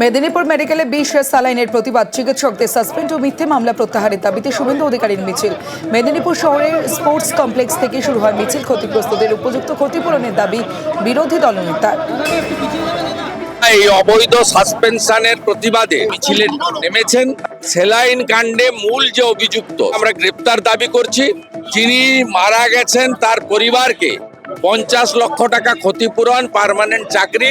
মেদিনীপুর মেডিকেলে বিষ সালাইনের প্রতিবাদ। চিকিৎসকদের সাসপেন্ড ও মিথ্যে মামলা প্রত্যাহারের দাবিতে শুভেন্দু অধিকারীর মিছিল। মেদিনীপুর শহরের স্পোর্টস কমপ্লেক্স থেকে শুরু হয় মিছিল। ক্ষতিগ্রস্তদের উপযুক্ত ক্ষতিপূরণের দাবি বিরোধী দলনেতার এই অবৈধ সাসপেনশনের প্রতিবাদে মিছিলে নেমেছেন সেলাইন কাণ্ডে মূল যে অভিযুক্ত, আমরা গ্রেপ্তার দাবি করছি। যিনি মারা গেছেন তার পরিবারকে পঞ্চাশ লক্ষ টাকা ক্ষতিপূরণ, পার্মানেন্ট চাকরি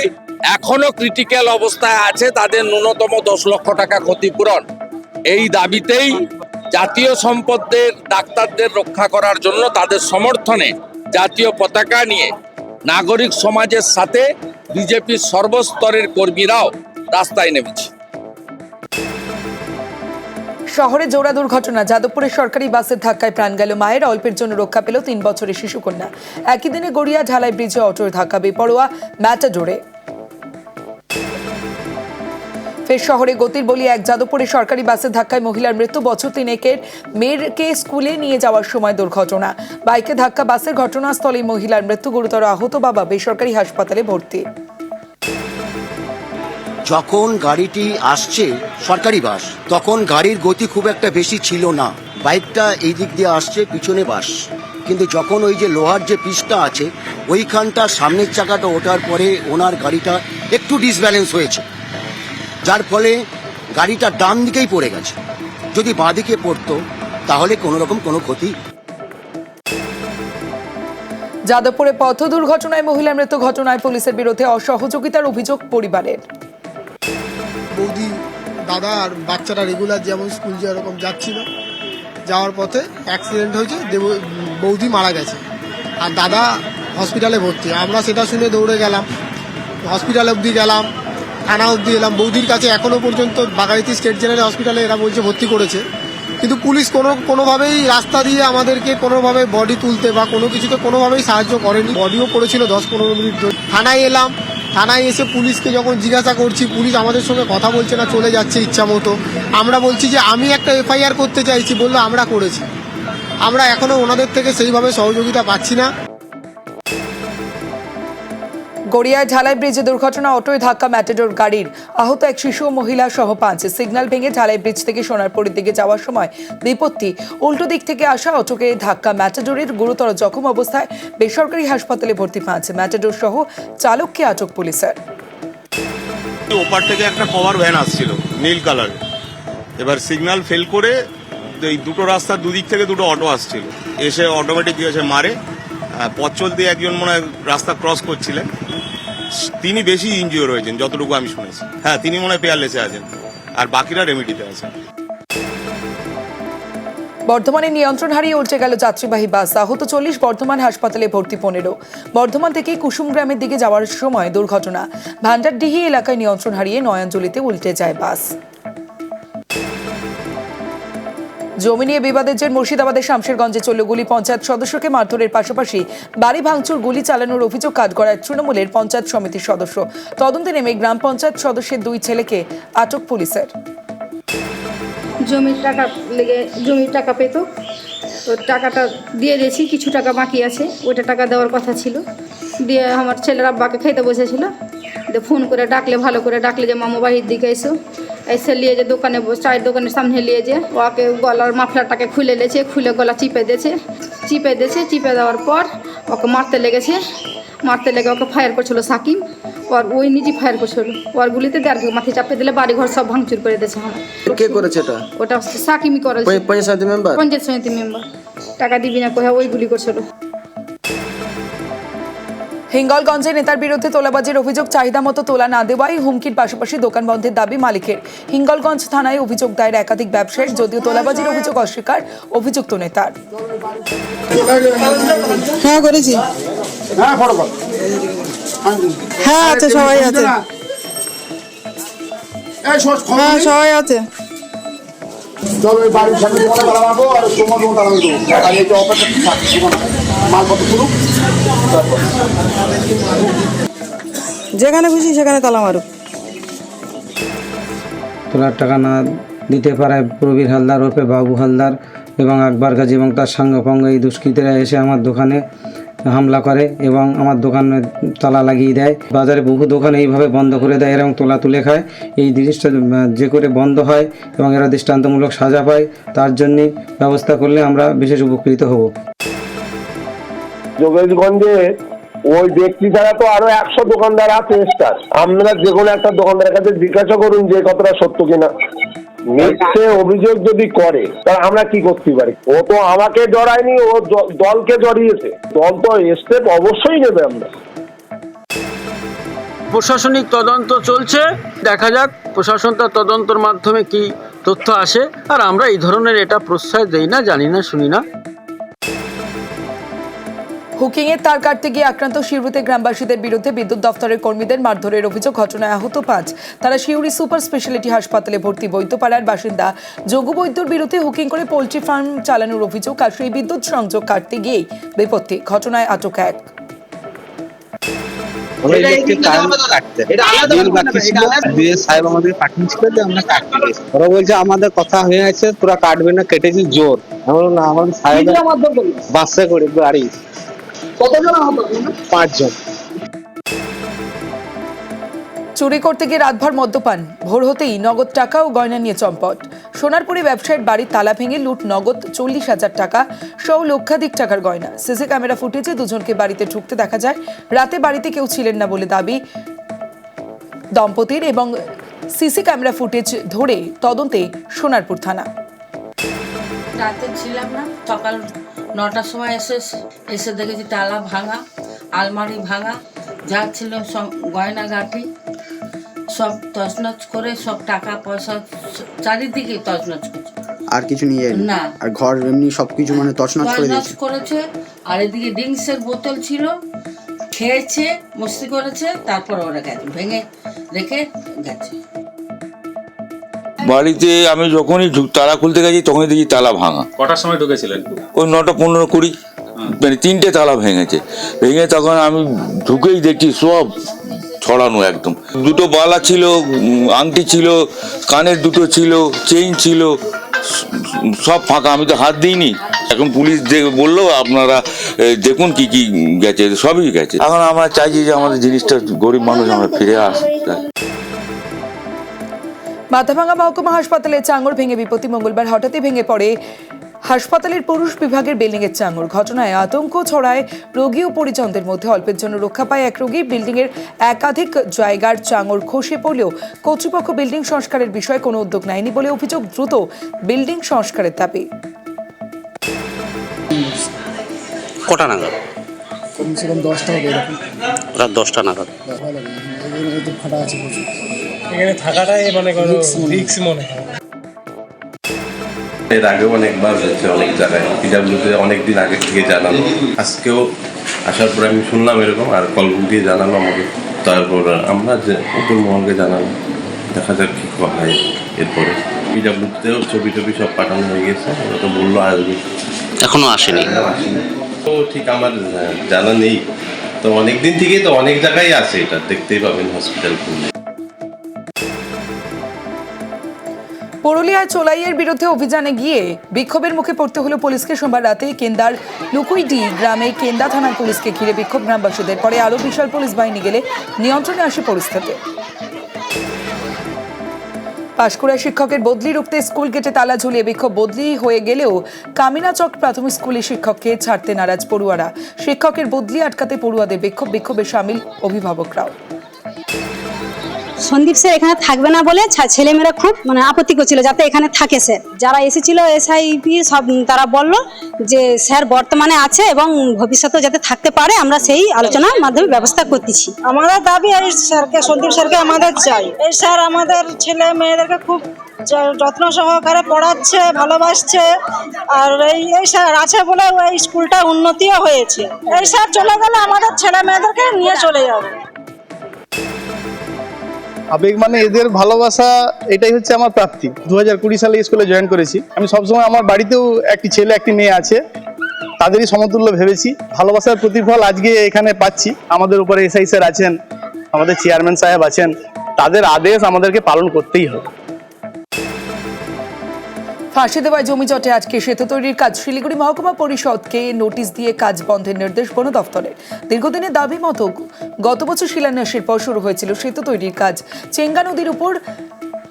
এখনও ক্রিটিক্যাল অবস্থায় আছে, তাদের ন্যূনতম দশ লক্ষ টাকা ক্ষতিপূরণ। এই দাবিতেই জাতীয় সম্পদের ডাক্তারদের রক্ষা করার জন্য তাদের সমর্থনে জাতীয় পতাকা নিয়ে নাগরিক সমাজের সাথে বিজেপির সর্বস্তরের কর্মীরাও রাস্তায় নেমেছে। শহরে জোড়া দুর্ঘটনা, যাদবপুরে সরকারি বাসের ধাক্কায় প্রাণ গেল মায়ের, অল্পের জন্য রক্ষা পেল তিন বছরের শিশুকন্যা। একই দিনে গড়িয়া ঢালাই ব্রিজে অটোর ধাক্কা, বেপরোয়া ম্যাটাডোরে। ফের শহরে গতির বলি এক যাদবপুরে সরকারি বাসের ধাক্কায় মহিলার মৃত্যু। বছর তিনেকের মেয়েরকে স্কুলে নিয়ে যাওয়ার সময় দুর্ঘটনা। বাইকে ধাক্কা, বাসের ঘটনাস্থলে মহিলার মৃত্যু। গুরুতর আহত বাবা বেসরকারি হাসপাতালে ভর্তি। যখন গাড়িটি আসছে সরকারি বাস, তখন গাড়ির গতি খুব একটা বেশি ছিল না। বাইকটা এই দিক দিয়ে আসছে, পিছনে বাস। কিন্তু যখন ওই যে লোহার যে পিসটা আছে, ওইখানটা সামনের চাকাটা ওঠার পরে ওনার গাড়িটা একটু ডিসব্যালেন্স হয়েছে। যার ফলে গাড়িটা ডান দিকেই পড়ে গেছে। যদি বাঁ দিকে পড়তো তাহলে কোনো রকম কোনো ক্ষতি। যাদবপুরে পথ দুর্ঘটনায় মহিলার মৃত্যু ঘটনায় পুলিশের বিরুদ্ধে অসহযোগিতার অভিযোগ পরিবারের। বৌদি দাদা আর বাচ্চারা রেগুলার যেমন স্কুল যেরকম যাচ্ছিল যাওয়ার পথে অ্যাক্সিডেন্ট হয়েছে দেব বৌদি মারা গেছে। আর দাদা হসপিটালে ভর্তি। আমরা সেটা শুনে দৌড়ে গেলাম। হসপিটাল অবধি গেলাম। থানা অবধি এলাম। বৌদির কাছে এখনও পর্যন্ত বাগাইতি স্টেট জেনারেল হসপিটালে এরা বলছে ভর্তি করেছে। কিন্তু পুলিশ কোনো, কোনোভাবেই রাস্তা দিয়ে আমাদেরকে কোনোভাবে বডি তুলতে বা কোনো কিছুতে কোনোভাবেই সাহায্য করেনি। বডিও পড়েছিল দশ পনেরো মিনিট ধরে। থানায় এলাম। থানায় এসে পুলিশকে যখন জিজ্ঞাসা করছি, পুলিশ আমাদের সঙ্গে কথা বলছে না, চলে যাচ্ছে ইচ্ছা মতো। আমরা বলছি যে, আমি একটা এফআইআর করতে চাইছি। বলল, আমরা করেছি। আমরা এখনও ওনাদের থেকে সেইভাবে সহযোগিতা পাচ্ছি না। গড়িয়ায় ঢালাই ব্রিজে দুর্ঘটনা, অটোয় ধাক্কা, ম্যাটেডোর গাড়ির। আহত এক শিশু ও মহিলা সহ পাঁচ। সিগন্যাল ভেঙে ঢালাই ব্রিজ থেকে সোনারপুরের দিকে যাওয়ার সময় বিপত্তি। উল্টো দিক থেকে আসা অটোকে ধাক্কা, ম্যাটেডোরের গুরুতর জখম অবস্থায় বেসরকারি হাসপাতালে ভর্তি পাঁচ। ম্যাটেডোর সহ চালককে আটক পুলিশের। ওপার থেকে একটা কভার ভ্যান আসছিল, নীল কালার এবার সিগন্যাল ফেল করে এই দুটো রাস্তার দুদিক থেকে দুটো অটো আসছিল। এসে অটোমেটিক হয়েছে, মারে। পথ চলতে একজন মনে হয় রাস্তা ক্রস করছিলেন। তিনি বেশি ইনজিওর হয়েছেন, যতটুকু আমি শুনেছি। হ্যাঁ তিনি মনে হয় পেয়ারলেসে আছেন। আর বাকিরা রেমিডিতে আছেন। বর্ধমানে নিয়ন্ত্রণ হারিয়ে উল্টে গেল যাত্রীবাহী বাস। আহত চল্লিশ বর্ধমান হাসপাতালে ভর্তি পনেরো। বর্ধমান থেকে কুসুম গ্রামের দিকে যাওয়ার সময় দুর্ঘটনা। ভান্ডারডিহি এলাকায় নিয়ন্ত্রণ হারিয়ে নয়াঞ্জলিতে উল্টে যায় বাস। জমি নিয়ে বিবাদের জের মুর্শিদাবাদের শামশেরগঞ্জে চলল গুলি। পঞ্চায়েত সদস্যকে মারধরের পাশাপাশি বাড়ি ভাঙচুর, গুলি চালানোর অভিযোগ কাজ করার তৃণমূলের পঞ্চায়েত সমিতির সদস্য। তদন্তে নেমে গ্রাম পঞ্চায়েত সদস্যের দুই ছেলেকে আটক পুলিশের। জমির টাকা লেগে জমির টাকা পেতো। তো টাকাটা দিয়ে দিয়েছি, কিছু টাকা বাকি আছে, ওইটা টাকা দেওয়ার কথা ছিল। দিয়ে আমার ছেলের আব্বাকে খেতে বসেছিল। দিয়ে ফোন করে ডাকলে, ভালো করে ডাকলে যে, মামু, বাড়ির দিকে এসো। এসে নিয়ে যে দোকানে চায়ের দোকানের সামনে নিয়ে যে ওকে গলার মাফলারটাকে খুলে নিয়েছে খুলে গলা চিপে দিয়েছে। চিপে দিয়েছে, চিপে দেওয়ার পর ওকে মারতে লেগেছে। মারতে লেগে ওকে ফায়ার করছিল সাকিম ওর ওই নিজে ফায়ার করছিল। ওর গুলিতে দেওয়ার মাথায় চাপে দিলে বাড়ি ঘর সব ভাঙচুর করে দিয়েছে আমার কে করেছে এটা? ওটা সাকিমই সাকিমি করেছে। পঞ্চ- পঞ্চায়েত মেম্বার পঞ্চায়েত সমিতি মেম্বার টাকা দিবি না কোথায় ওই গুলি করছিল। হিঙ্গলগঞ্জে নেতার বিরুদ্ধে তোলাবাজির অভিযোগ চাহিদা মতো তোলা না দেওয়াই হুমকির পাশাপাশি দোকান বন্ধের দাবি মালিকের। হিঙ্গলগঞ্জ থানায় অভিযোগ দায়ের একাধিক ব্যবসায়ীর যদিও তোলাবাজির অভিযোগ অস্বীকার অভিযুক্ত নেতার। হ্যাঁ করেছি। হ্যাঁ আছে সবাই আছে। হ্যাঁ সবাই আছে। চলো বাড়ির সামনে আর আর এই যে মালপত্র তুলুক? যেখানে খুশি সেখানে তালা মারুক। তোলার টাকা না দিতে পারায় প্রবীর হালদার ওরফে বাবু হালদার এবং আকবর গাজী এবং তার সাঙ্গপাঙ্গ। এই দুষ্কৃতীরা এসে আমার দোকানে হামলা করে এবং আমার দোকানে তালা লাগিয়ে দেয়। বাজারে বহু দোকান এইভাবে বন্ধ করে দেয় এবং তোলা তুলে খায়। এই জিনিসটা যে করে বন্ধ হয় এবং এরা দৃষ্টান্তমূলক সাজা পায় তার জন্যে ব্যবস্থা করলে আমরা বিশেষ উপকৃত হব। যোগেশগঞ্জে ওই ব্যক্তি ছাড়া তো আরও একশো দোকানদার আছে স্টার আপনারা যে কোনো একটা দোকানদারের কাছে জিজ্ঞাসা করুন যে কতটা সত্য কিনা। মিথ্যে অভিযোগ যদি করে, তাহলে আমরা কি করতে পারি? ও তো আমাকে জড়ায়নি ও দলকে জড়িয়েছে। দল তো স্টেপ অবশ্যই নেবে আমরা। প্রশাসনিক তদন্ত চলছে, দেখা যাক প্রশাসন তার তদন্তের মাধ্যমে কি তথ্য আসে। আর আমরা এই ধরনের এটা প্রশ্রয় দেই না, জানি না, শুনি না। হুকিং এর তার কাটতে গিয়ে আক্রান্ত শিউরিতে গ্রামবাসীদের বিরুদ্ধে বিদ্যুৎ দফতরের কর্মীদের মারধরের অভিযোগ ঘটনায় আহত পাঁচ। তারা শিউরি সুপার স্পেশালিটি হাসপাতালে ভর্তি বৈদ্যপাড়ার বাসিন্দা যোগু বৈদ্যর বিরুদ্ধে হুকিং করে পোল্ট্রি ফার্ম চালানোর অভিযোগ আর সেই বিদ্যুৎ সংযোগ কাটতে গিয়েই বিপত্তি ঘটনায় আটক এক। ইলেকট্রিক দিয়ে সাহেব আমাদের পাঠিয়েছিল যে আমরা কাটতে গেছি। ওরা বলছে আমাদের কথা হয়ে আছে তোরা কাটবে না কেটেছি জোর। আমি না আমাদের সাহেব বাসে করে গাড়ি পাঁচজন। চুরি করতে গিয়ে রাতভর মদ্যপান। ভোর হতেই নগদ টাকা ও গয়না নিয়ে চম্পট। সোনারপুরে ব্যবসায়ীর বাড়ির তালা ভেঙে লুট নগদ চল্লিশ হাজার টাকা সহ লক্ষাধিক টাকার গয়না। সিসি ক্যামেরা ফুটেজে দুজনকে বাড়িতে ঢুকতে দেখা যায়। রাতে বাড়িতে কেউ ছিলেন না বলে দাবি দম্পতির এবং সিসি ক্যামেরা ফুটেজ ধরে তদন্তে সোনারপুর থানা। রাতে ছিলাম না সকাল নটার সময় এসে এসে দেখেছি তালা ভাঙা আলমারি ভাঙা যা ছিল সব গয়না গাঠি সব তছনছ করে সব টাকা পয়সা চারিদিকে তছনছ করছে। আর কিছু নিয়ে না। আর ঘর এমনি সবকিছু মানে তছনছ করে দিয়েছে? করেছে আর এদিকে ড্রিঙ্কসের বোতল ছিল খেয়েছে মস্তি করেছে তারপর ওরা গেছে ভেঙে রেখে গেছে। বাড়িতে আমি যখনই ঢুক- তালা খুলতে গেছি তখনই দেখি তালা ভাঙা। কটার সময় ঢুকেছিলেন? ওই নটা পনেরো কুড়ি মানে তিনটে তালা ভেঙেছে। ভেঙে তখন আমি ঢুকেই দেখি সব ছড়ানো একদম। দুটো বালা ছিল উম, আংটি ছিল কানের দুটো ছিল চেইন ছিল স- সব ফাঁকা। আমি তো হাত দিইনি। এখন পুলিশ দে- বলল আপনারা এ, দেখুন কি কি গেছে সবই গেছে। এখন আমরা চাইছি যে আমাদের জিনিসটা গরিব মানুষ আমরা ফিরে আসতে মাথাভাঙা মহকুমা হাসপাতালে চাঙর ভেঙে বিপত্তি মঙ্গলবার হঠাৎই ভেঙে পড়ে হাসপাতালের পুরুষ বিভাগের বিল্ডিং এর চাঙর ঘটনায় আতঙ্ক ছড়ায় রোগী ও পরিজনদের মধ্যে অল্পের জন্য রক্ষা পায় এক রোগী। বিল্ডিং এর একাধিক জায়গার চাঙর খসে পড়লেও কর্তৃপক্ষ বিল্ডিং সংস্কারের বিষয়ে কোনো উদ্যোগ নেয়নি বলে অভিযোগ দ্রুত বিল্ডিং সংস্কারের দাবি। কটা নাগাদ? কমসে কম দশটা হবে এরকম। রাত দশটা নাগাদ। ফাটা আছে এখানে থাকাটাই মানে রিক্স মনে হয়। এর আগেও অনেকবার হয়েছে অনেক জায়গায়। পিডাব্লিউতে অনেক দিন আগে থেকে জানানো আজকেও আসার পরে আমি শুনলাম এরকম আর কল দিয়ে জানালো আমাকে। তারপর আমরা যে উপর মহলকে জানালাম। দেখা যাক কি হয় এরপরে। পিডাব্লিউতেও ছবি টবি সব পাঠানো হয়ে গেছে। ওরা তো বলল আসবে। এখনও আসেনি। আসেনি। তো ঠিক আমার জানা নেই। তো অনেক দিন থেকেই তো অনেক জায়গায় আছে এটা। দেখতেই পাবেন হসপিটাল খুললে। পুরুলিয়ায় চোলাইয়ের বিরুদ্ধে অভিযানে গিয়ে বিক্ষোভের মুখে পড়তে হলো পুলিশকে। সোমবার রাতে কেন্দার লুকুইডি গ্রামে কেন্দা থানার পুলিশকে ঘিরে বিক্ষোভ গ্রামবাসীদের। পরে আরও বিশাল পুলিশ বাহিনী গেলে নিয়ন্ত্রণে আসে পরিস্থিতি। পাঁশকুড়া শিক্ষকের বদলি রুখতে স্কুল গেটে তালা ঝুলিয়ে বিক্ষোভ। বদলি হয়ে গেলেও কামিনাচক প্রাথমিক স্কুলে শিক্ষককে ছাড়তে নারাজ পড়ুয়ারা। শিক্ষকের বদলি আটকাতে পড়ুয়াদের বিক্ষোভ, বিক্ষোভে সামিল অভিভাবকরাও। সন্দীপ স্যার এখানে থাকবে না বলে ছেলেমেয়েরা খুব মানে আপত্তি করছিল যাতে এখানে থাকে স্যার যারা এসেছিল এসআইপি সব তারা বলল যে স্যার বর্তমানে আছে এবং ভবিষ্যতে যাতে থাকতে পারে, আমরা সেই আলোচনার মাধ্যমে ব্যবস্থা করতেছি। আমাদের দাবি এই স্যারকে, সন্দীপ স্যারকে আমাদের চাই। এই স্যার আমাদের ছেলে মেয়েদেরকে খুব যত্ন সহকারে পড়াচ্ছে, ভালোবাসছে। আর এই এই স্যার আছে বলে এই স্কুলটা উন্নতিও হয়েছে। এই স্যার চলে গেলে আমাদের ছেলে মেয়েদেরকে নিয়ে চলে যাবে। আবেগ মানে এদের ভালোবাসা, এটাই হচ্ছে আমার প্রাপ্তি। দু হাজার কুড়ি সালে স্কুলে জয়েন করেছি। আমি সবসময় আমার বাড়িতেও একটি ছেলে, একটি মেয়ে আছে। তাদেরই সমতুল্য ভেবেছি। ভালোবাসার প্রতিফল আজকে এখানে পাচ্ছি। আমাদের উপরে এসআই স্যার আছেন, আমাদের চেয়ারম্যান সাহেব আছেন। তাদের আদেশ আমাদেরকে পালন করতেই হবে। ফাঁসি দেওয়ায় জমিজটে আজকে সেতু তৈরির কাজ। শিলিগুড়ি মহকুমা পরিষদকে নোটিশ দিয়ে কাজ বন্ধের নির্দেশ বন দফতরের দীর্ঘদিনের দাবি মতো গত বছর শিলান্যাসের পর শুরু হয়েছিল সেতু তৈরির কাজ। চেঙ্গা নদীর উপর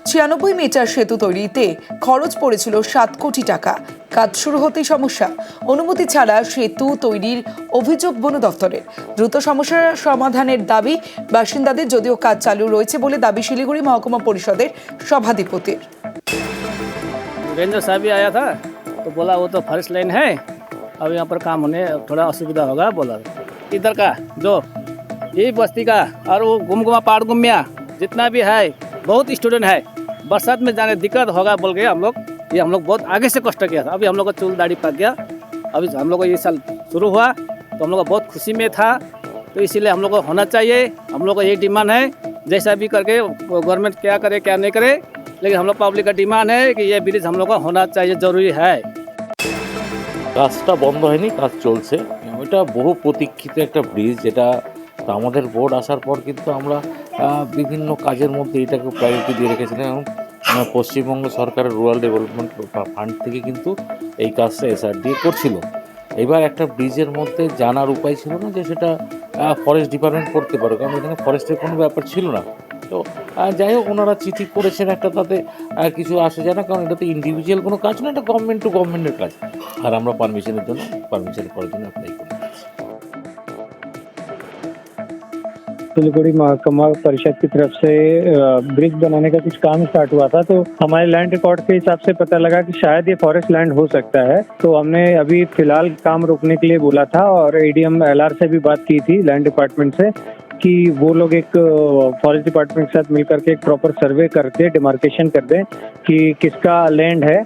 ছিয়ানব্বই মিটার সেতু তৈরিতে খরচ পড়েছিল সাত কোটি টাকা। কাজ শুরু হতেই সমস্যা। অনুমতি ছাড়া সেতু তৈরির অভিযোগ বন দফতরের দ্রুত সমস্যার সমাধানের দাবি বাসিন্দাদের, যদিও কাজ চালু রয়েছে বলে দাবি শিলিগুড়ি মহকুমা পরিষদের সভাধিপতির। रेंजर साहब भी आया था तो बोला वो तो फ़र्स्ट लाइन है, अब यहाँ पर काम होने थोड़ा असुविधा होगा, बोला। इधर का जो ये बस्ती का, और वो गुमगुमा पहाड़ गुमिया, जितना भी है, बहुत स्टूडेंट है। बरसात में जाने दिक्कत होगा बोल के हम लोग। ये हम लोग बहुत आगे से कष्ट किया था। अभी हम लोग का चूल दाढ़ी पक गया। अभी हम लोग को ये साल शुरू हुआ तो हम लोग बहुत खुशी में था। तो इसीलिए हम लोग को होना चाहिए। हम लोग का ये डिमांड है, जैसा भी करके गवर्नमेंट क्या करे, क्या नहीं करे लेकिन हम लोग पब्लिक का डिमांड है कि ये ब्रिज हम लोग का होना चाहिए जरूरी है কাজটা বন্ধ হয়নি কাজ চলছে ওইটা বহু প্রতীক্ষিত একটা ব্রিজ যেটা তো আমাদের বোর্ড আসার পর কিন্তু আমরা আহ, বিভিন্ন কাজের মধ্যে এটাকে প্রায়োরিটি দিয়ে রেখেছিলাম এবং আহ, পশ্চিমবঙ্গ সরকারের রুরাল ডেভেলপমেন্ট ফান্ড থেকে কিন্তু এই কাজটা এসআর দিয়ে করছিল এবার একটা ব্রিজের মধ্যে জানার উপায় ছিল না যে সেটা ফরেস্ট ডিপার্টমেন্ট করতে পারে কারণ এখানে ফরেস্টের কোনো ব্যাপার ছিল না তো আহ, যাই হোক ওনারা চিঠি করেছেন একটা তাতে আহ, কিছু আসে যায় না কারণ এটা তো ইন্ডিভিজুয়াল কোনো কাজ না এটা গভর্নমেন্ট টু গভর্নমেন্টের কাজ আর আমরা পারমিশনের জন্য পারমিশন করার জন্য অ্যাপ্লাই করি सिलीगुड़ी महकमा परिषद की तरफ से अ, ब्रिज बनाने का कुछ काम स्टार्ट हुआ था तो हमारे लैंड रिकॉर्ड के हिसाब से पता लगा कि शायद ये फॉरेस्ट लैंड हो सकता है तो हमने अभी फिलहाल काम रोकने के लिए बोला था और एडीएम एलआर से भी बात की थी लैंड डिपार्टमेंट से कि वो लोग एक फॉरेस्ट डिपार्टमेंट के साथ मिलकर के एक प्रॉपर सर्वे करते डिमार्केशन कर दें कि किसका लैंड है।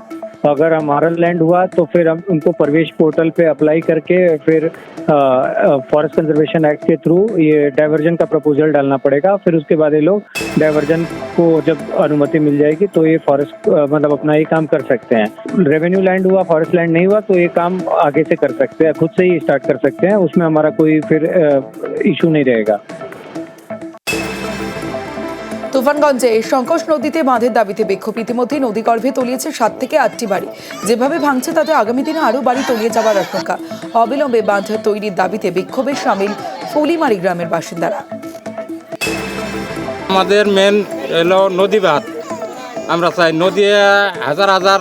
अगर हमारा लैंड हुआ तो फिर हम उनको प्रवेश पोर्टल पे अप्लाई करके फिर फॉरेस्ट कंजर्वेशन एक्ट के थ्रू ये डाइवर्जन का प्रपोजल डालना पड़ेगा। फिर उसके बाद ये लोग डाइवर्जन को जब अनुमति मिल जाएगी तो ये फॉरेस्ट मतलब अपना ये काम कर सकते हैं। रेवेन्यू लैंड हुआ फॉरेस्ट लैंड नहीं हुआ तो ये काम आगे से कर सकते हैं, खुद से ही स्टार्ट कर सकते हैं। उसमें हमारा कोई फिर इशू नहीं रहेगा। তুফানগঞ্জে সংকোষ নদীতে বাঁধের দাবিতে বিক্ষোভ। ইতিমধ্যে নদীগর্ভে তলিয়েছে সাত থেকে আটটি বাড়ি। যেভাবে ভাঙছে, তাতে আগামী দিনে আরও বাড়ি তলিয়ে যাওয়ার আশঙ্কা। অবিলম্বে বাঁধ তৈরির দাবিতে বিক্ষোভে সামিল ফলিমারি গ্রামের বাসিন্দারা। আমাদের মেন এলো নদী বাঁধ। আমরা চাই নদী হাজার হাজার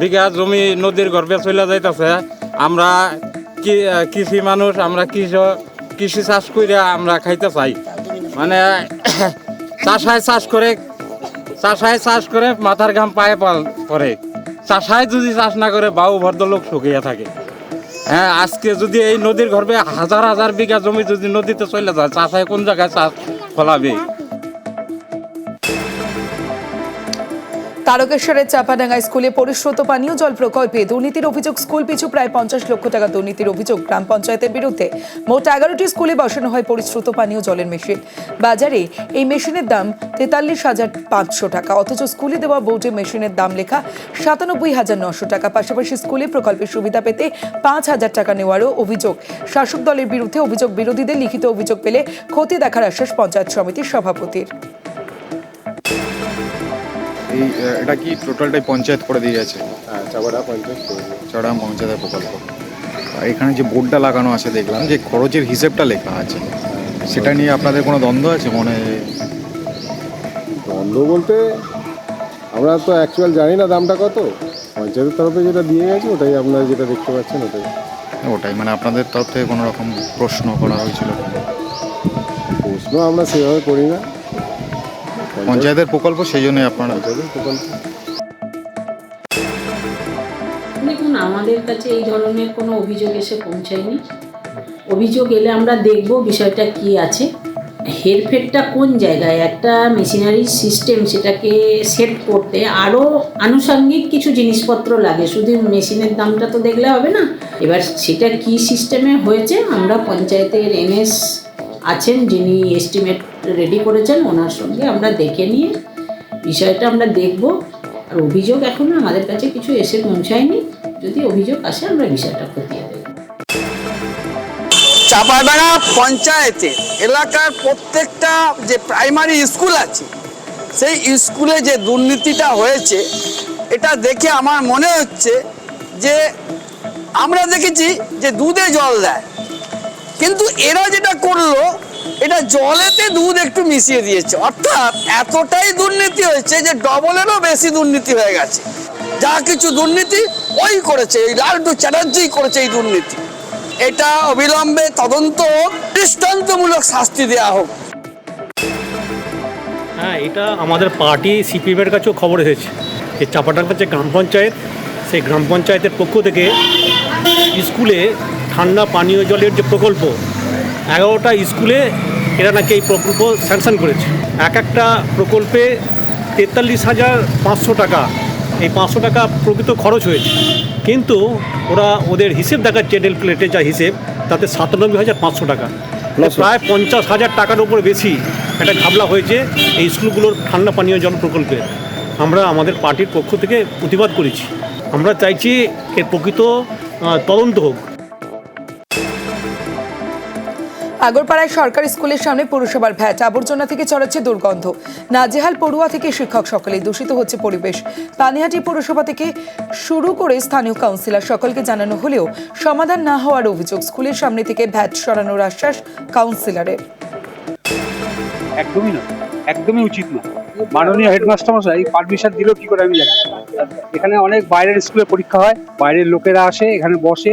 বিঘা জমি নদীর গর্ভে চলে যাইতেছে। আমরা কৃষি মানুষ, আমরা কৃষক কৃষি চাষ করে আমরা খাইতে চাই। মানে চাষায় চাষ করে, চাষায় চাষ করে মাথার ঘাম পায়ে পাল পরে চাষায় যদি চাষ না করে, বাউ ভদ্রলোক শুকিয়ে থাকে। হ্যাঁ আজকে যদি এই নদীর গর্ভে হাজার হাজার বিঘা জমি যদি নদীতে চলে যায়, চাষায় কোন জায়গায় চাষ ফলাবে? তারকেশ্বরের চাপাডাঙ্গা স্কুলে পরিশ্রুত পানীয় জল প্রকল্পে দুর্নীতির অভিযোগ, স্কুল পিছু প্রায় পঞ্চাশ লক্ষ টাকা দুর্নীতির অভিযোগ। গ্রাম পঞ্চায়েতের বিরুদ্ধে মোট এগারোটি স্কুলে বসানো হয় পরিশ্রুত পানীয় জলের মেশিন। বাজারে এই মেশিনের দাম তেতাল্লিশ হাজার পাঁচশো টাকা, অথচ স্কুলে দেওয়া বোর্ডে মেশিনের দাম লেখা সাতানব্বই হাজার নশো টাকা। পাশাপাশি স্কুলে প্রকল্পের সুবিধা পেতে পাঁচ হাজার টাকা নেওয়ারও অভিযোগ। শাসক দলের বিরুদ্ধে অভিযোগ বিরোধীদের লিখিত অভিযোগ পেলে ক্ষতি দেখার আশ্বাস পঞ্চায়েত সমিতির সভাপতির। এই এটা কি টোটালটাই পঞ্চায়েত করে দিয়ে গেছে? চড়া পঞ্চায়েত চড়া পঞ্চায়েতের প্রকল্প। এখানে যে বোর্ডটা লাগানো আছে দেখলাম যে খরচের হিসেবটা লেখা আছে। সেটা নিয়ে আপনাদের কোনো দ্বন্দ্ব আছে মনে? বন্ধ বলতে আমরা তো অ্যাকচুয়াল জানি না দামটা কত। পঞ্চায়েতের তরফে যেটা দিয়ে গেছে ওটাই আপনারা যেটা দেখতে পাচ্ছেন ওটাই। ওটাই মানে আপনাদের তরফ থেকে কোনো রকম প্রশ্ন করা হয়েছিল? প্রশ্ন আমরা সেভাবে করি না। পঞ্চায়েতের প্রকল্প সেই জন্যই আপনারা প্রকল্প। দেখুন আমাদের কাছে এই ধরনের কোনো অভিযোগ এসে পৌঁছায়নি। অভিযোগ এলে আমরা দেখব বিষয়টা কি আছে। হেরফেরটা কোন জায়গায়? একটা মেশিনারি সিস্টেম সেটাকে সেট করতে আরও আনুষঙ্গিক কিছু জিনিসপত্র লাগে। শুধু মেশিনের দামটা তো দেখলে হবে না। এবার সেটা কি সিস্টেমে হয়েছে আমরা পঞ্চায়েতের এনএস আছেন যিনি এস্টিমেট রেডি করেছেন, ওনার সঙ্গে আমরা দেখে নিয়ে বিষয়টা আমরা দেখব। আর অভিযোগ এখনও আমাদের কাছে কিছু এসে পৌঁছায়নি। যদি অভিযোগ আসে, আমরা বিষয়টা খতিয়ে দেবো চাপাডাঙ্গা পঞ্চায়েতে এলাকার প্রত্যেকটা যে প্রাইমারি স্কুল আছে, সেই স্কুলে যে দুর্নীতিটা হয়েছে, এটা দেখে আমার মনে হচ্ছে যে আমরা দেখেছি যে দুধে জল দেয়। কিন্তু এরা যেটা করল, এটা জলেতে দুধ একটু মিশিয়ে দিয়েছে। অর্থাৎ এতটাই দুর্নীতি হয়েছে যে ডবলেরও বেশি দুর্নীতি হয়ে গেছে। যা কিছু দুর্নীতি, ওই করেছে। এই লালটু চ্যাটার্জি করেছে এই দুর্নীতি। এটা অবিলম্বে তদন্ত দৃষ্টান্তমূলক শাস্তি দেওয়া হোক। হ্যাঁ এটা আমাদের পার্টি সিপিএমের কাছেও খবর এসেছে। যে চাপাডাঙ্গা যে গ্রাম পঞ্চায়েত, সেই গ্রাম পঞ্চায়েতের পক্ষ থেকে স্কুলে ঠান্ডা পানীয় জলের যে প্রকল্প এগারোটা স্কুলে এরা নাকি এই প্রকল্প স্যাংশন করেছে। এক একটা প্রকল্পে তেতাল্লিশ হাজার পাঁচশো টাকা এই পাঁচশো টাকা প্রকৃত খরচ হয়েছে। কিন্তু ওরা ওদের হিসেব দেখাচ্ছে ডেল প্লেটে যা হিসেব তাতে সাতানব্বই হাজার পাঁচশো টাকা। প্রায় পঞ্চাশ হাজার টাকার উপর বেশি একটা ঘাবলা হয়েছে এই স্কুলগুলোর ঠান্ডা পানীয় জল প্রকল্পে। আমরা আমাদের পার্টির পক্ষ থেকে প্রতিবাদ করেছি। আমরা চাইছি এর প্রকৃত তদন্ত হোক। আগরপাড়ায় সরকারি স্কুলের সামনে পৌরসভার ভ্যাট। আবর্জনা থেকে ছড়াচ্ছে দুর্গন্ধ। নাজেহাল পড়ুয়া থেকে শিক্ষক সকলেই দূষিত হচ্ছে পরিবেশ। পানিহাটি পৌরসভা থেকে শুরু করে স্থানীয় কাউন্সিলর সকলকে জানানো হলেও সমাধান না হওয়ার অভিযোগ স্কুলের সামনে থেকে ভ্যাট সরানোর আশ্বাস কাউন্সিলরের। একদমই না। একদমই উচিত না। মাননীয় হেডমাস্টার মশাই, পারমিশন দিল কি করে আমি জানি এখানে অনেক বাইরের স্কুলে পরীক্ষা হয়, বাইরের লোকেরা আসে, এখানে বসে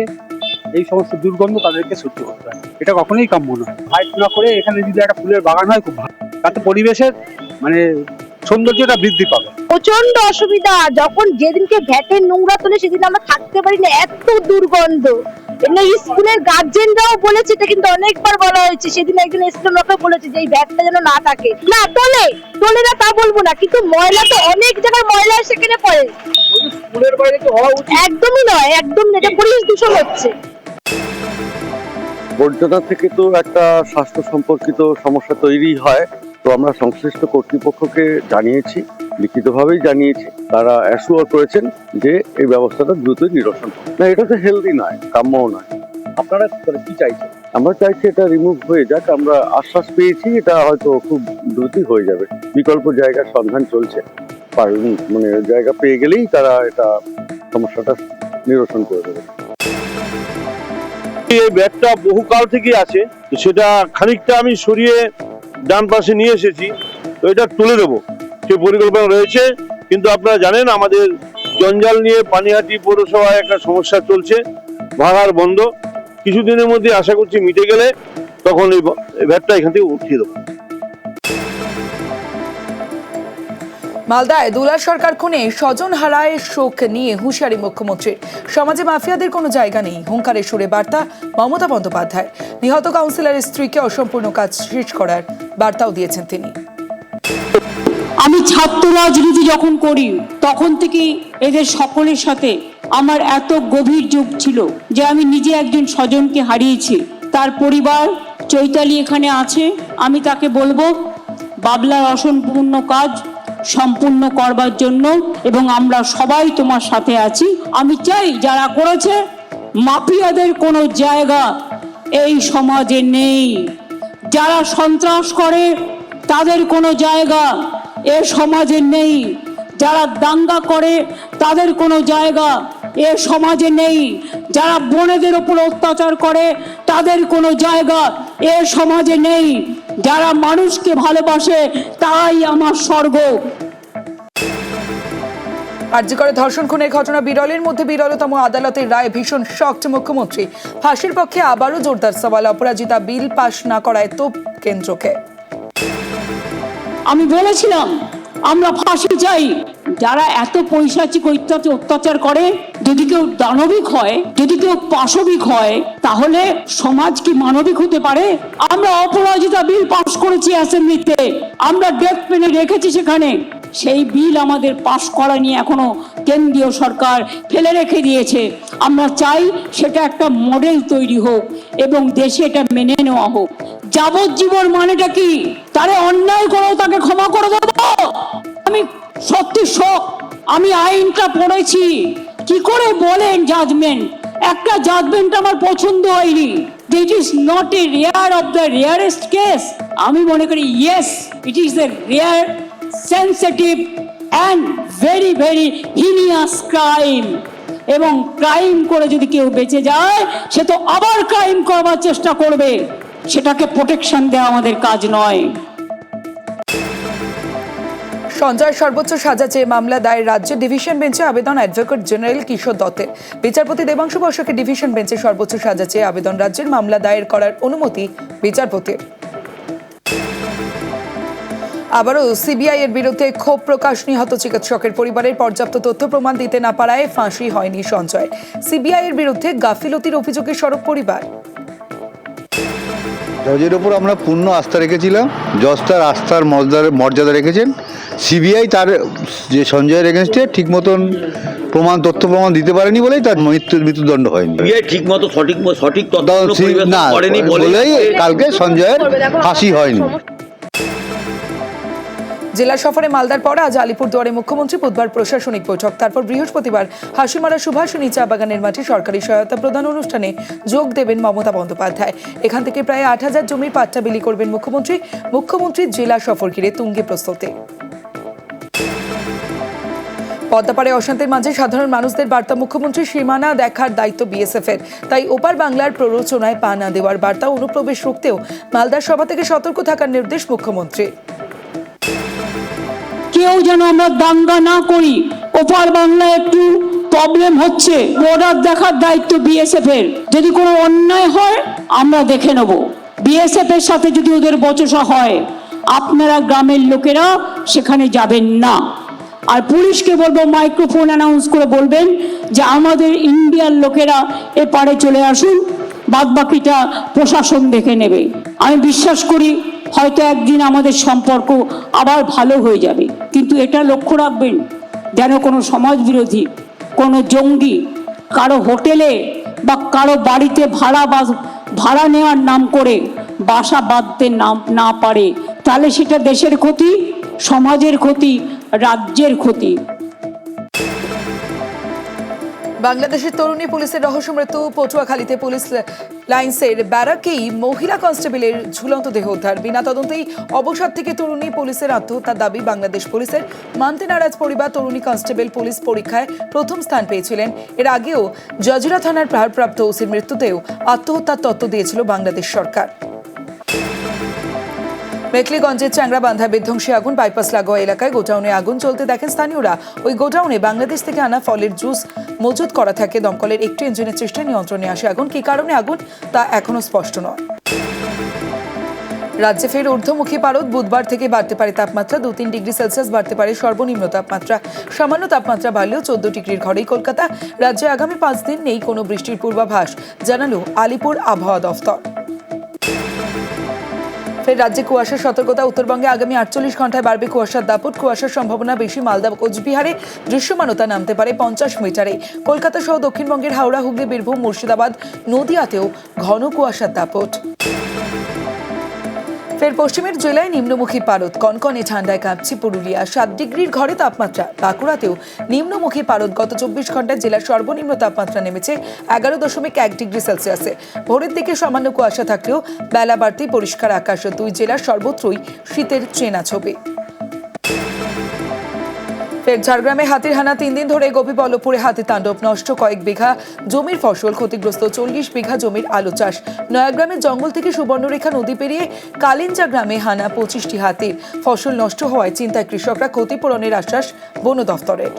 এই সমস্ত দুর্গন্ধ তাদেরকে সহ্য করতে হয়। এটা কখনোই কাম্য নয়। হাইট না করে এখানে যদি একটা ফুলের বাগান হয় খুব ভালো। তাতে পরিবেশের মানে সৌন্দর্যটা বৃদ্ধি পাবে। প্রচণ্ড অসুবিধা। যখন যেদিনকে ভ্যাটের নোংরা তোলে সেদিন আমরা থাকতে পারি না। এত দুর্গন্ধ। এমনি স্কুলের গার্জেনরাও বলেছে এটা কিন্তু অনেকবার বলা হয়েছে। সেদিন একজন লোকে বলেছে যে এই ভ্যাটটা যেন না থাকে। না তোলে। তোলে না তা বলব না। কিন্তু ময়লা তো অনেক জায়গায় ময়লা সেখানে পড়ে। স্কুলের বাইরে তো হওয়া উচিত। একদমই নয়। একদম না, এটা পরিবেশ দূষণ হচ্ছে। বর্জনা থেকে তো একটা স্বাস্থ্য সম্পর্কিত সমস্যা তৈরি হয়। তো আমরা সংশ্লিষ্ট কর্তৃপক্ষকে জানিয়েছি লিখিতভাবেই জানিয়েছি তারা অ্যাসুয়ার করেছেন যে এই ব্যবস্থাটা দ্রুত নিরসন না এটা তো হেলদি নয় কাম্যও নয়। আপনারা কি চাইছেন? আমরা চাইছি এটা রিমুভ হয়ে যাক আমরা আশ্বাস পেয়েছি এটা হয়তো খুব দ্রুতই হয়ে যাবে। বিকল্প জায়গার সন্ধান চলছে। মানে জায়গা পেয়ে গেলেই তারা এটা সমস্যাটা নিরসন করে দেবে। এই ব্যাগটা বহুকাল থেকে আছে। তো সেটা খানিকটা আমি সরিয়ে ডান পাশে নিয়ে এসেছি। তো এটা তুলে দেবো সে পরিকল্পনা রয়েছে। কিন্তু আপনারা জানেন, আমাদের জঞ্জাল নিয়ে পানিহাটি পৌরসভায় একটা সমস্যা চলছে। ভাড়ার বন্ধ। কিছুদিনের মধ্যে আশা করছি মিটে গেলে তখন এই ব- এই ভ্যাটটা এখান থেকে উঠিয়ে দেবো। মালদায় দুলার সরকার খুনে স্বজন হারায় শোক নিয়ে হুঁশিয়ারি মুখ্যমন্ত্রীর। সমাজে মাফিয়াদের কোনো জায়গা নেই। হুঙ্কারের সুরে বার্তা মমতা বন্দ্যোপাধ্যায়। নিহত কাউন্সিলরের স্ত্রীকে অসম্পূর্ণ কাজ শেষ করার বার্তাও দিয়েছেন তিনি। আমি ছাত্র রাজনীতি যখন করি, তখন থেকে এদের সকলের সাথে আমার এত গভীর যোগ ছিল যে আমি নিজে একজন স্বজনকে হারিয়েছি। তার পরিবার চৈতালি এখানে আছে। আমি তাকে বলব, বাবলার অসম্পূর্ণ কাজ সম্পূর্ণ করবার জন্য এবং আমরা সবাই তোমার সাথে আছি। আমি চাই যারা করেছে, মাফিয়াদের কোনো জায়গা এই সমাজে নেই। যারা সন্ত্রাস করে, তাদের কোনো জায়গা এ সমাজে নেই। যারা দাঙ্গা করে, তাদের কোনো জায়গা এ সমাজে নেই। যারা বোনেদের ওপর অত্যাচার করে, তাদের কোনো জায়গা এ সমাজে নেই। যারা মানুষকে ভালোবাসে তাই আমার স্বর্গ। আর্জি করে ধর্ষণ খুনের ঘটনা বিরলের মধ্যে বিরলতম আদালতের রায় ভীষণ শক্ত মুখ্যমন্ত্রী। ফাঁসির পক্ষে আবারও জোরদার সওয়াল অপরাজিতা বিল পাশ না করায় তোপ কেন্দ্রকে। আমি বলেছিলাম আমরা ফাঁসি চাই। যারা এত পৈশাচিক অত্যাচার করে, যদি কেউ দানবিক হয়, যদি কেউ পাশবিক হয়, তাহলে সমাজ কি মানবিক হতে পারে? আমরা অপরাজিতা বিল পাশ করেছি অ্যাসেম্বলিতে। আমরা ডেথ পেনে রেখেছি সেখানে। সেই বিল আমাদের পাশ করা নিয়ে এখনও কেন্দ্রীয় সরকার ফেলে রেখে দিয়েছে। আমরা চাই সেটা একটা মডেল তৈরি হোক এবং দেশে এটা মেনে নেওয়া হোক। যাবজ্জীবন মানেটা কি? তারে অন্যায় করেও তাকে আমি আইনটা পড়েছি। কি করে বলেন জাজমেন্ট একটা জাজমেন্ট আমার পছন্দ হয়নি। It is not a rare of the rarest case আমি মনে করি yes it is the rare sensitive and very very heinous crime এবং ক্রাইম করে যদি কেউ বেঁচে যায়, সে তো আবার ক্রাইম করবার চেষ্টা করবে। সেটাকে প্রোটেকশন দেওয়া আমাদের কাজ নয়। সঞ্জয় সর্বোচ্চ সাজা চেয়ে মামলা দায়ের রাজ্য ডিভিশন বেঞ্চে আবেদন অ্যাডভোকেট জেনারেল কিশোর দত্তের। বিচারপতি দেবাংশু বসাকে ডিভিশন বেঞ্চে সর্বোচ্চ সাজা চেয়ে আবেদন রাজ্যের মামলা দায়ের করার অনুমতি বিচারপতির। আবারও সিবিআই এর বিরুদ্ধে ক্ষোভ প্রকাশ নিহত চিকিৎসকের পরিবারের পর্যাপ্ত তথ্য প্রমাণ দিতে না পারায় ফাঁসি হয়নি সঞ্জয়। সিবিআই এর বিরুদ্ধে গাফিলতির অভিযোগে সরব পরিবার। জজের ওপর আমরা পূর্ণ আস্থা রেখেছিলাম জজ তার আস্থার মর্যাদা রেখেছেন। সিবিআই তার যে সঞ্জয়ের এগেনস্টে ঠিক মতন প্রমাণ তথ্য প্রমাণ দিতে পারেনি বলেই তার মৃত্যু মৃত্যুদণ্ড হয়নি। ঠিক মতো সঠিক সঠিক না বলেই কালকে সঞ্জয়ের ফাঁসি হয়নি। জেলা সফরে মালদার পর আজ আলিপুরদুয়ারে মুখ্যমন্ত্রী বুধবার প্রশাসনিক বৈঠক। তারপর বৃহস্পতিবার হাসিমারা সুভাষিনী চা বাগানের মাঠে সরকারি সহায়তা প্রদান অনুষ্ঠানে যোগ দেবেন মমতা বন্দ্যোপাধ্যায়। এখান থেকে প্রায় আট হাজার জমির পাট্টা বিলি করবেন মুখ্যমন্ত্রী। মুখ্যমন্ত্রীর জেলা সফর ঘিরে তুঙ্গে প্রস্তুতি। পদ্মাপাড়ে অশান্তির মাঝে সাধারণ মানুষদের বার্তা মুখ্যমন্ত্রী সীমানা দেখার দায়িত্ব বিএসএফ এর তাই ওপার বাংলার প্ররোচনায় পা না দেওয়ার বার্তা অনুপ্রবেশ রুখতেও মালদার সভা থেকে সতর্ক থাকার নির্দেশ মুখ্যমন্ত্রী। কেউ যেন আমরা দাঙ্গা না করি, ওপার বাংলায় একটু প্রবলেম হচ্ছে বর্ডার দেখার দায়িত্ব বিএসএফ এর যদি কোনো অন্যায় হয়, আমরা দেখে নেব। বিএসএফ এর সাথে যদি ওদের বচসা হয়, আপনারা গ্রামের লোকেরা সেখানে যাবেন না। আর পুলিশকে বলব মাইক্রোফোন অ্যানাউন্স করে বলবেন যে আমাদের ইন্ডিয়ার লোকেরা এপারে চলে আসুন বাদ বাকিটা প্রশাসন দেখে নেবে। আমি বিশ্বাস করি হয়তো একদিন আমাদের সম্পর্ক আবার ভালো হয়ে যাবে, কিন্তু এটা লক্ষ্য রাখবেন, যেন কোনো সমাজ বিরোধী কোনো জঙ্গি কারও হোটেলে বা কারও বাড়িতে ভাড়া বা ভাড়া নেওয়ার নাম করে বাসা বাঁধতে নাম না পারে, তাহলে সেটা দেশের ক্ষতি, সমাজের ক্ষতি রাজ্যের ক্ষতি। বাংলাদেশের তরুণী পুলিশের রহস্য মৃত্যু, পটুয়াখালীতে পুলিশ লাইন্সের ব্যারাকেই মহিলা কনস্টেবলের ঝুলন্ত দেহ উদ্ধার। বিনা তদন্তেই অবসাদ থেকে তরুণী পুলিশের আত্মহত্যার দাবি বাংলাদেশ পুলিশের। মানতে নারাজ পরিবার তরুণী কনস্টেবল পুলিশ পরীক্ষায় প্রথম স্থান পেয়েছিলেন। এর আগেও জজিরা থানার ভারপ্রাপ্ত ওসির মৃত্যুতেও আত্মহত্যার তত্ত্ব দিয়েছিল বাংলাদেশ সরকার। মেখলিগঞ্জের চ্যাংরাবান্ধায় বিধ্বংসী আগুন বাইপাস লাগোয়া এলাকায় গোডাউনে আগুন চলতে দেখেন স্থানীয়রা। ওই গোডাউনে বাংলাদেশ থেকে আনা ফলের জুস মজুত করা থাকে। দমকলের একটি ইঞ্জিনের চেষ্টায় নিয়ন্ত্রণে আসে আগুন। কী কারণে আগুন? তা এখনও স্পষ্ট নয়। রাজ্যে ফের ঊর্ধ্বমুখী পারদ। বুধবার থেকে বাড়তে পারে তাপমাত্রা। দু তিন ডিগ্রি সেলসিয়াস বাড়তে পারে সর্বনিম্ন তাপমাত্রা। সামান্য তাপমাত্রা বাড়লেও চোদ্দ ডিগ্রির ঘরেই কলকাতা। রাজ্যে আগামী পাঁচ দিন নেই কোনো বৃষ্টির পূর্বাভাস, জানালো আলিপুর আবহাওয়া দফতর। ফের রাজ্যে কুয়াশার সতর্কতা, উত্তরবঙ্গে আগামী আটচল্লিশ ঘন্টায় বাড়বে কুয়াশার দাপট। কুয়াশার সম্ভাবনা বেশি মালদা, কোচবিহারে দৃশ্যমানতা নামতে পারে পঞ্চাশ মিটারে। কলকাতা সহ দক্ষিণবঙ্গের হাওড়া, হুগলি, বীরভূম, মুর্শিদাবাদ নদিয়াতেও ঘন কুয়াশার দাপট। ফের পশ্চিমের জেলায় নিম্নমুখী পারদ। কনকনে ঠান্ডায় কাঁপছে পুরুলিয়া। সাত ডিগ্রির ঘরে তাপমাত্রা। বাঁকুড়াতেও নিম্নমুখী পারদ। গত চব্বিশ ঘন্টায় জেলার সর্বনিম্ন তাপমাত্রা নেমেছে এগারো দশমিক এক ডিগ্রি সেলসিয়াসে। ভোরের দিকে সামান্য কুয়াশা থাকলেও বেলা বাড়তেই পরিষ্কার আকাশ দুই জেলার সর্বত্রই শীতের চেনা ছবি। ফের ঝাড়গ্রামে হাতির হানা তিন দিন ধরে গোপীবল্লভপুরে হাতি তাণ্ডব, নষ্ট কয়েক বিঘা জমির ফসল ক্ষতিগ্রস্ত চল্লিশ বিঘা জমির আলু চাষ। নয়াগ্রামের জঙ্গল থেকে সুবর্ণরেখা নদী পেরিয়ে কালিঞ্জা গ্রামে হানা পঁচিশটি হাতির। ফসল নষ্ট হওয়ায় চিন্তায় কৃষকরা ক্ষতিপূরণের আশ্বাস বন দফতরের।